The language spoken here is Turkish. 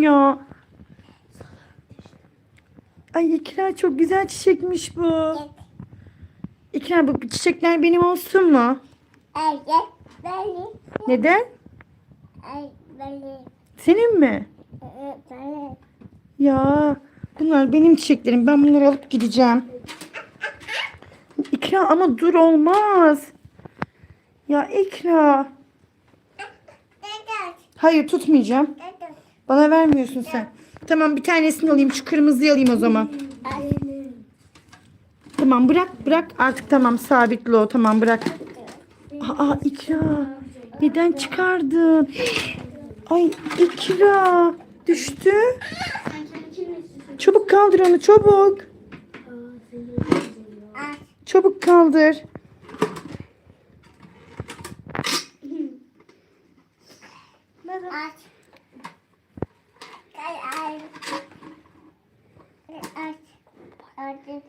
ya. Ay İkra çok güzel çiçekmiş bu. İkra bu çiçekler benim olsun mu? Evet. Böyle. Neden? Evet. Böyle. Senin mi? Evet. Böyle. Ya bunlar benim çiçeklerim. Ben bunları alıp gideceğim. İkra ama dur olmaz. Ya İkra. Hayır tutmayacağım. Bana vermiyorsun sen. Tamam bir tanesini alayım. Şu kırmızıyı alayım o zaman. Tamam bırak bırak. Artık tamam sabitli o. Tamam bırak. Aa İkra. Neden çıkardın? Ay İkra. Düştü. Çabuk kaldır onu çabuk. Çabuk kaldır. Aç. Yardım